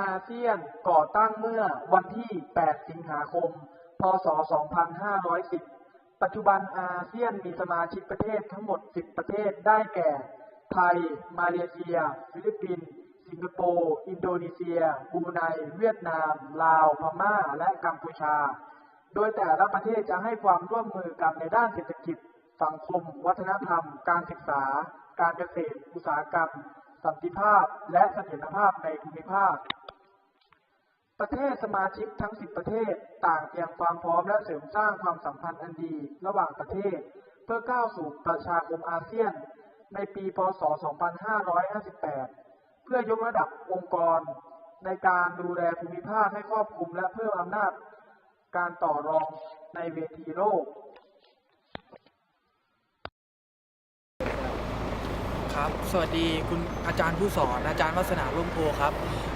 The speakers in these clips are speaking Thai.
อาเซียนก่อตั้งเมื่อวันที่ 8 สิงหาคม พศ 2510 ปัจจุบันอาเซียนมีสมาชิกประเทศทั้งหมด 10 ประเทศได้แก่ ไทย มาเลเซีย ฟิลิปปินส์ สิงคโปร์ อินโดนีเซียบรูไน เวียดนาม ลาว พม่า และกัมพูชา โดยแต่ละประเทศจะให้ความร่วมมือกันในด้านเศรษฐกิจ สังคม วัฒนธรรม การศึกษา การเกษตร อุตสาหกรรม สันติภาพ และเสถียรภาพในภูมิภาค ประเทศสมาชิกทั้ง 10 ประเทศต่างเตรียมความพร้อมและเสริมสร้างความสัมพันธ์อันดีระหว่างประเทศ เพื่อก้าวสู่ประชาคมอาเซียน ในปีพศ 2558 เพื่อยกระดับองค์กร ในการดูแลภูมิภาคให้ครอบคลุมและเพิ่มอำนาจการต่อรองในเวทีโลก ครับ สวัสดีคุณอาจารย์ผู้สอนอาจารย์วัฒนาร่มโพครับ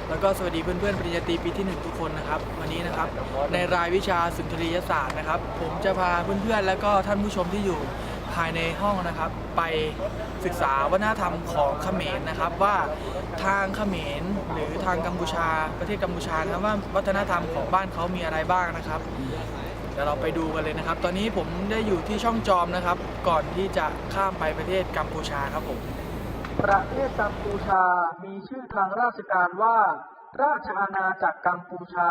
แล้วก็สวัสดีเพื่อนๆปริญญาตรีปีที่หนึ่งทุกคนนะครับ วันนี้นะครับในรายวิชาสุนทรียศาสตร์นะครับ ผมจะพาเพื่อนๆ แล้วก็ท่านผู้ชมที่อยู่ภายในห้องนะครับ ไปศึกษาวัฒนธรรมของเขมรนะครับ ว่าทางเขมรหรือทางกัมพูชา ประเทศกัมพูชานะครับว่าวัฒนธรรมของบ้านเขามีอะไรบ้างนะครับเดี๋ยวเราไปดูกันเลยนะครับ ตอนนี้ผมได้อยู่ที่ช่องจอมนะครับ ก่อนที่จะข้ามไปประเทศกัมพูชาครับผม ประเทศกัมพูชา มีชื่อทางราชการว่า ราชอาณาจักรกัมพูชา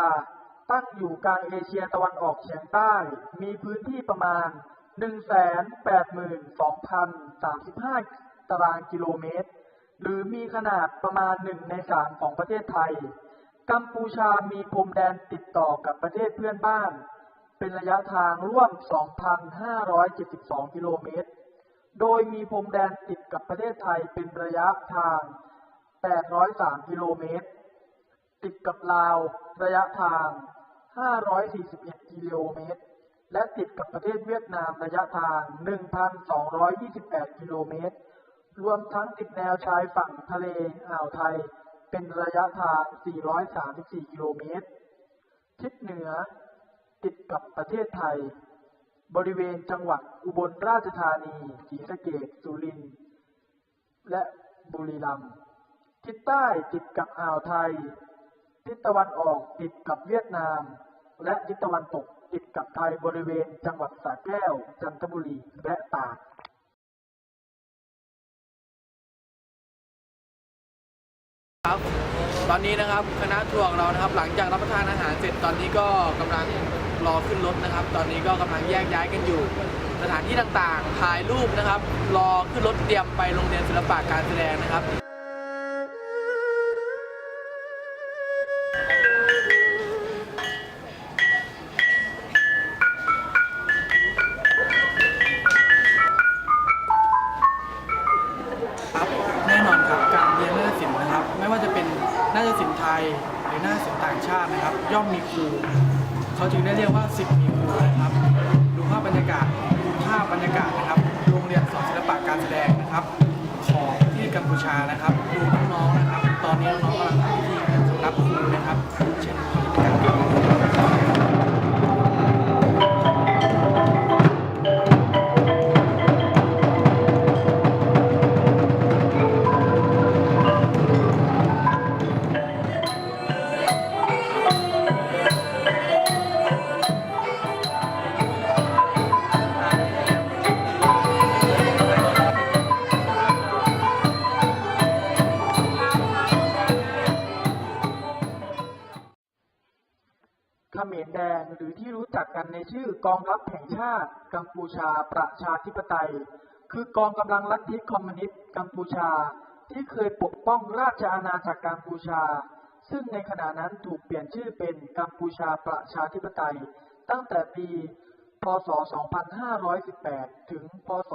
ตั้งอยู่กลางเอเชียตะวันออกเฉียงใต้ มีพื้นที่ประมาณ 182,035 ตารางกิโลเมตร หรือมีขนาดประมาณหนึ่งในสามของประเทศไทย กัมพูชามีพรมแดนติดต่อกับประเทศเพื่อนบ้าน เป็นระยะทางร่วม 2,572 กิโลเมตร โดยมีพรมแดนติดกับประเทศไทยเป็นระยะทาง 803 กิโลเมตร ติดกับลาวระยะทาง 541 กิโลเมตร และติดกับประเทศเวียดนามระยะทาง 1,228 กิโลเมตร รวมทั้งติดแนวชายฝั่งทะเลอ่าวไทย เป็นระยะทาง 434 กิโลเมตร ทิศเหนือติดกับประเทศไทย บริเวณจังหวัดอุบลราชธานีศรีสะเกษสุรินทร์และบุรีรัมย์ทิศใต้ติดกับอ่าวไทย ทิศตะวันออกติดกับเวียดนาม และทิศตะวันตกติดกับไทยบริเวณจังหวัดสระแก้ว จันทบุรีและตากครับตอนนี้นะครับคณะทัวร์ของเรานะครับ หลังจากรับประทานอาหารเสร็จตอนนี้ก็กำลัง รอขึ้นรถนะครับ ตอนนี้ก็กำลังแยกย้ายกันอยู่ สถานที่ต่างๆถ่ายรูปนะครับ รอขึ้นรถเตรียมไปโรงเรียนศิลปะการแสดงนะครับครับ ครับของที่กัมพูชานะครับดูน้องๆนะครับ ตอนนี้น้องๆกำลังทำพิธีสำหรับครูนะครับ จักกันในชื่อกองทัพแห่งชาติ กัมพูชาประชาธิปไตย คือกองกำลังลัทธิคอมมิวนิสต์กัมพูชา ที่เคยปกป้องราชอาณาจักรกัมพูชา ซึ่งในขณะนั้นถูกเปลี่ยนชื่อเป็นกัมพูชาประชาธิปไตย ตั้งแต่ปี พศ 2518 ถึง พศ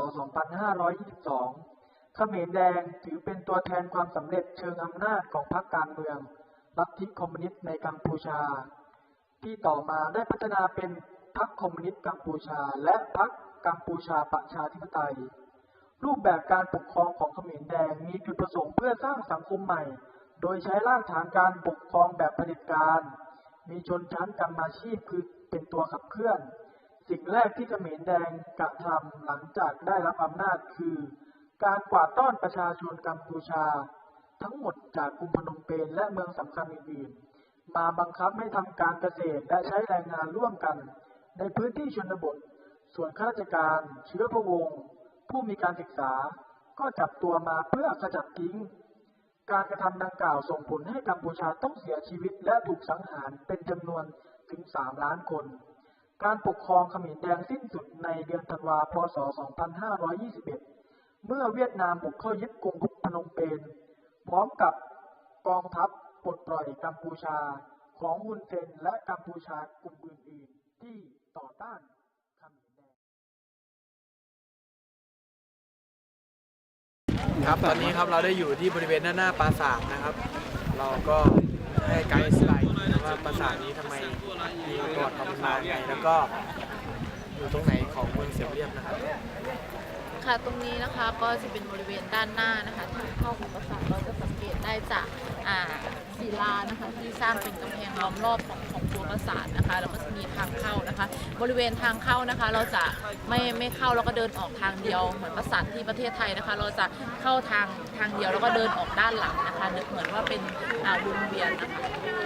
2522 เขมรแดงถือเป็นตัวแทนความสำเร็จเชิงอำนาจของพรรคการเมืองลัทธิคอมมิวนิสต์ในกัมพูชา ที่ต่อมาได้พัฒนาเป็นพรรคคอมมิวนิสต์กัมพูชา และพรรคกัมพูชาประชาธิปไตย รูปแบบการปกครองของเขมรแดงมีจุดประสงค์เพื่อสร้างสังคมใหม่ โดยใช้รากฐานการปกครองแบบเผด็จการ มีชนชั้นกรรมาชีพคือเป็นตัวขับเคลื่อน สิ่งแรกที่เขมรแดงกระทำหลังจากได้รับอำนาจคือ การกวาดต้อนประชาชนกัมพูชา ทั้งหมดจากกรุงพนมเปญและเมืองสำคัญอื่น มาบังคับให้ทำการเกษตรและใช้แรงงานร่วมกัน ในพื้นที่ชนบท ส่วนข้าราชการเชื้อพระวงศ์ผู้มีการศึกษาก็จับตัวมาเพื่อขจัดทิ้ง การกระทำดังกล่าวส่งผลให้กัมพูชาต้องเสียชีวิตและถูกสังหารเป็นจำนวนถึง 3 ล้านคน การปกครองเขมรแดงสิ้นสุดในเดือนธันวาคม พศ 2521 เมื่อเวียดนามบุกเข้ายึดกรุงพนมเปญพร้อมกับกองทัพ ปลดปล่อยกัมพูชาของฮุนเซนและกัมพูชากลุ่มอื่นๆที่ต่อต้านเขมรแดงครับตอนนี้ครับเราได้อยู่ที่บริเวณด้านหน้าปราสาทนะครับ เราก็ให้ไกด์สไลด์ว่าปราสาทนี้ทำไมมีประวัติความเป็นมาไงแล้วก็อยู่ตรงไหนของเมืองเสียวเรียบนะครับ ตรงนี้นะคะก็จะเป็นบริเวณด้านหน้านะคะทางเข้าของปราสาทเราจะสังเกตได้จากอ่าศิลานะคะที่สร้างเป็นกำแพงล้อมรอบของของตัวปราสาทนะคะแล้วก็จะมีทางเข้า นะคะ บริเวณทางเข้านะคะ เราจะไม่ไม่เข้าแล้วก็เดินออกทางเดียว เหมือนปราสาทที่ประเทศไทยนะคะ เราจะเข้าทางทางเดียวแล้วก็เดินออกด้านหลังนะคะนึกเหมือนว่าเป็นอ่าวงเวียนนะคะ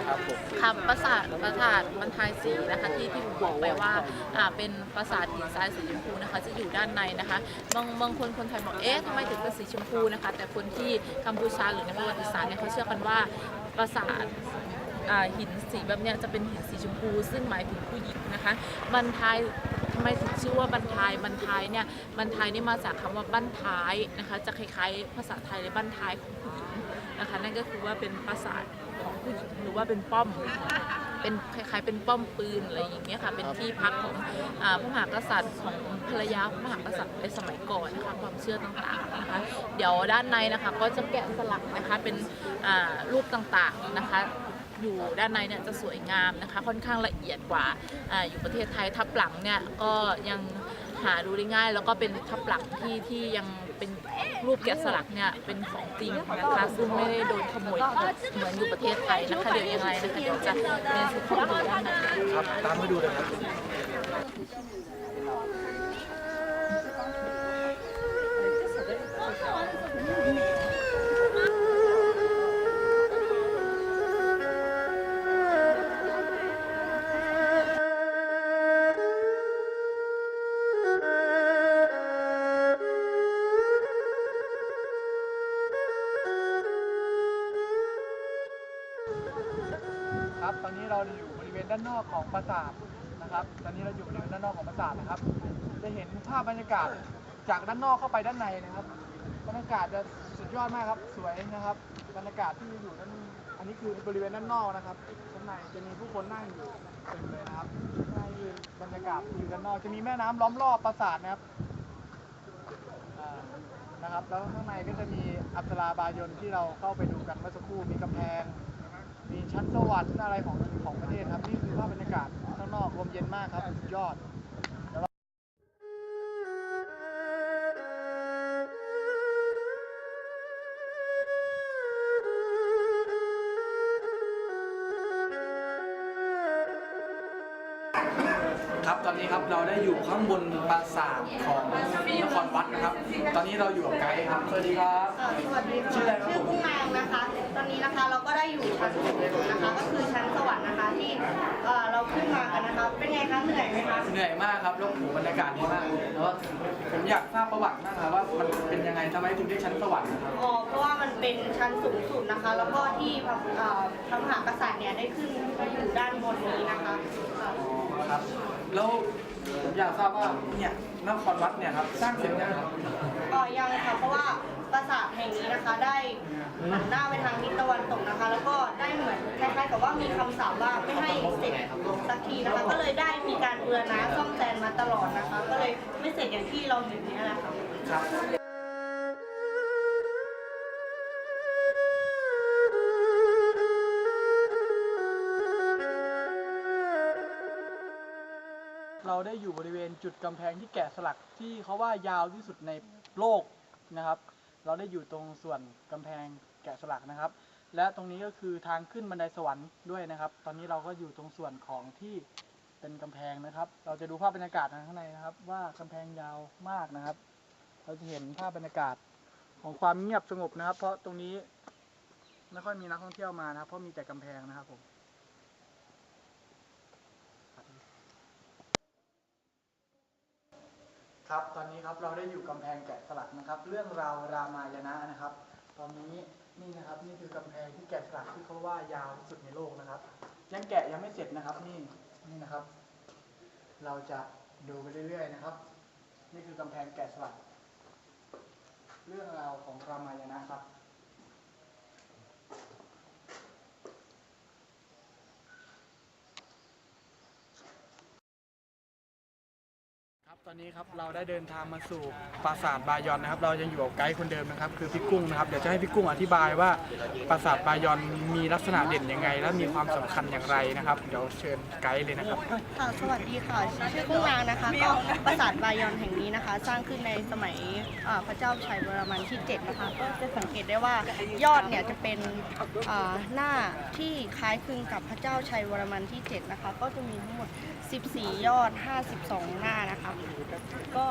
ครับผมค่ะปราสาทปราสาทบรรทายสีนะคะที่ที่ผมบอกไปว่าอ่าเป็นปราสาทหินทรายสีชมพูนะคะจะอยู่ด้านในนะคะบางบางคนคนไทยบอกเอ๊ะทำไมถึงเป็นสีชมพูนะคะ แต่คนที่กัมพูชาหรือในประวัติศาสตร์เนี่ยเขาเชื่อกันว่าปราสาทอ่า หินสีแบบเนี้ยจะเป็นหินสีชมพู ซึ่งหมายถึงผู้หญิงนะคะบรรทายทำไมถึงชื่อว่าบรรทายบรรทายเนี่ยบรรทายนี่มาจากคำว่าบั้นท้ายนะคะจะคล้ายๆ ภาษาไทยเลยบั้นท้ายของผู้หญิงนะคะนั่นก็คือว่าเป็นปราสาของผู้หญิงหรือว่าเป็นป้อมเป็นคล้ายๆเป็นป้อมปืนอะไรอย่างเงี้ยค่ะเป็นที่พักของอพระมหากษัตริย์ของภรรยาพระมหากษัตริย์ในสมัยก่อนนะคะความเชื่อต่างๆนะคะเดี๋ยวด้านในนะคะก็จะแกะสลักนะคะเป็นรูปต่างๆนะคะ อยู่ด้านในเนี่ยจะสวยงามนะคะ ค่อนข้างละเอียดกว่าออยู่ประเทศไทยทับหลังเนี่ยก็ยังหาดูได้ง่าย แล้วก็เป็นทับหลังที่ที่ยังเป็นรูปแกะสลักเนี่ยเป็นของจริงนะคะซึ่งไม่ได้โดนขโมยเหมือนอยู่ประเทศไทยนะคะเดี๋ยวยังไงนะคะเดี๋ยวจะเรียนสุข้าไปดูด้านในครับตามมาดูเลยครับานนอกของปราสาทนะครับ ตอนนี้เราอยู่บริเวณด้านนอกของปราสาทนะครับ จะเห็นภาพบรรยากาศจากด้านนอกเข้าไปด้านในนะครับ บรรยากาศจะสุดยอดมากครับ สวยนะครับ บรรยากาศที่อยู่ด้านอันนี้คือบริเวณด้านนอกนะครับข้างในจะมีผู้คนนั่งอยู่เต็มเลยนะครับนี่คือบรรยากาศอยู่ด้านนอก จะมีแม่น้ำล้อมรอบปราสาทนะครับนะครับ แล้วข้างในก็จะมีอัปสราบายนที่เราเข้าไปดูกันเมื่อสักครู่ มีกำแพง มีชั้นสวรรค์อะไรของของประเทศครับ นี่คือภาพบรรยากาศข้างนอกลมเย็นมากครับสุดยอดครับตอนนี้ครับเราได้อยู่ข้างบนปราสาทของนครวัดนะครับ ตอนนี้เราอยู่กับไกด์ครับสวัสดีครับ สวัสดีค่ะชื่ออะไรครับ นนี้นะคะ เราก็ได้อยู่ชั้นสูงสุดนะคะ ก็คือชั้นสวรรค์นะคะที่เอ่อเราขึ้นมากันนะคะ เป็นไงคะเหนื่อยไหมคะเหนื่อยมากครับแล้วโอ้โหบรรยากาศดีมากแล้วผมอยากทราบประวัติมากครับว่ามันเป็นยังไงทำไมถึงได้ชั้นสวรรค์นะครับอ๋อเพราะว่ามันเป็นชั้นสูงสุดนะคะ แล้วก็ที่พระเอ่อพระมหากษัตริย์เนี่ยได้ขึ้นไปอยู่ด้านบนนี้นะคะค่ะครับ แล้วผมอยากทราบว่าเนี่ยนครวัดเนี่ยครับสร้างเสร็จยังครับ ว่าปราสาทแห่งนี้นะคะ ได้หันหน้าไปทางทิศตะวันตกนะคะ แล้วก็ได้เหมือนคล้ายๆกับว่ามีคำสาปว่าไม่ให้เสร็จสักทีนะคะ ก็เลยได้มีการบูรณะซ่อมแซมมาตลอดนะคะ ก็เลยไม่เสร็จอย่างที่เราเห็นนี่แหละค่ะ เราได้อยู่บริเวณจุดกำแพงที่แกะสลักที่เขาว่ายาวที่สุดในโลก นะครับ เราได้อยู่ตรงส่วนกำแพงแกะสลักนะครับ และตรงนี้ก็คือทางขึ้นบันไดสวรรค์ด้วยนะครับ ตอนนี้เราก็อยู่ตรงส่วนของที่เป็นกำแพงนะครับ เราจะดูภาพบรรยากาศข้างในนะครับ ว่ากำแพงยาวมากนะครับ เราจะเห็นภาพบรรยากาศของความเงียบสงบนะครับ เพราะตรงนี้ไม่ค่อยมีนักท่องเที่ยวมานะครับ เพราะมีแต่กำแพงนะครับผม ครับ ตอนนี้ครับเราได้อยู่กำแพงแกะสลักนะครับ เรื่องราวรามายณะนะครับ ตอนนี้นี่นะครับนี่คือกำแพงที่แกะสลักที่เขาว่ายาวที่สุดในโลกนะครับ ยังแกะยังไม่เสร็จนะครับ นี่นี่นะครับ เราจะดูไปเรื่อยๆนะครับ นี่คือกำแพงแกะสลัก เรื่องราวของรามายณะครับ ครับต อนนี้ครับเราได้เดินทางมาสู่ปราสาทบายอนนะครับ เรายังอยู่กับไกด์คนเดิมนะครับ คือพี่กุ้งนะครับเดี๋ยวจะให้พี่กุ้งอธิบายว่าปราสาทบายอนมีลักษณะเด่นยังไง และมีความสำคัญอย่างไรนะครับ เดี๋ยวเชิญไกด์เลยนะครับ ค่ะสวัสดีค่ะชื่อกุ้งนางนะคะก็ปราสาทบายอนแห่งนี้นะคะ สร้างขึ้นในสมัยอ่าพระเจ้าชัยวรมันที่7นะคะก็จะสังเกตได้ว่ายอดเนี่ยจะเป็นอ่าหน้าที่คล้ายคลึงกับพระเจ้าชัยวรมันที่7นะคะก็จะมีทั้งหมด 14 ยอด 52 หน้านะคะ ก็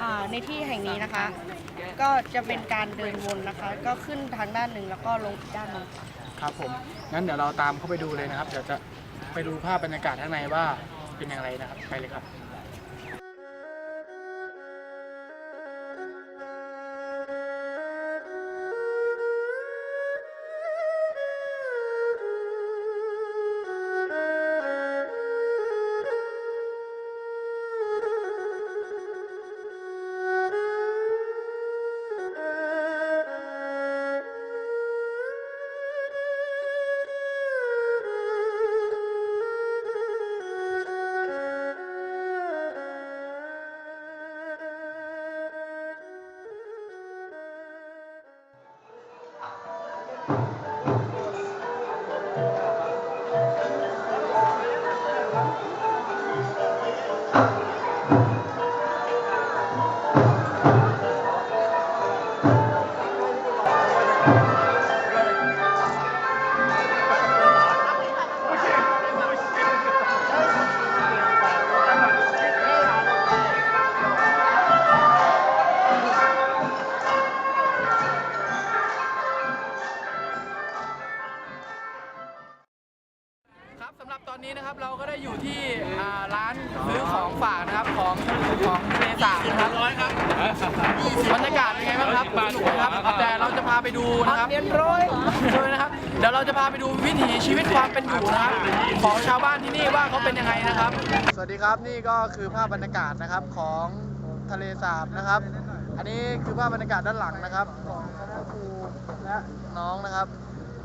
อ่าในที่แห่งนี้นะคะ ก็จะเป็นการเดินวนนะคะ ก็ขึ้นทางด้านหนึ่งแล้วก็ลงอีกด้านหนึ่งค่ะครับผมงั้นเดี๋ยวเราตามเข้าไปดูเลยนะครับเดี๋ยวจะไปดูภาพบรรยากาศข้างในว่าเป็นอย่างไรนะครับไปเลยครับ บ้างครับสนุกนะครับ แต่เราจะพาไปดูนะครับเรียนร้อยเลยนะครับ เดี๋ยวเราจะพาไปดูวิถีชีวิตความเป็นอยู่นะครับของชาวบ้านที่นี่ว่าเขาเป็นยังไงนะครับ สวัสดีครับนี่ก็คือภาพบรรยากาศนะครับของทะเลสาบนะครับ อันนี้คือภาพบรรยากาศด้านหลังนะครับของพ่อครูและน้องนะครับ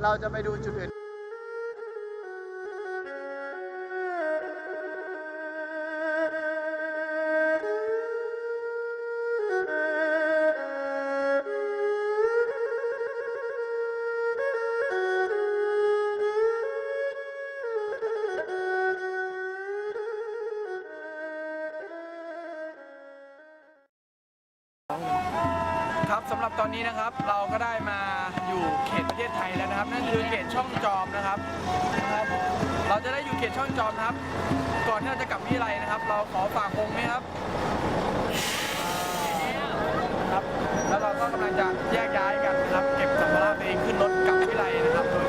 เราจะไปดูจุดอื่น นี้นะครับเราก็ได้มาอยู่เขตประเทศไทยแล้วนะครับ นั่นคือเขตช่องจอมนะครับเราจะได้อยู่เขตช่องจอมครับ ก่อนที่เราจะกลับวิทยาลัยนะครับ เราขอฝากคงไหมครับครับ แล้วเราก็กำลังจะแยกย้ายกันนะครับ เก็บสัมภาระเองขึ้นรถกลับวิทยาลัยนะครับโดย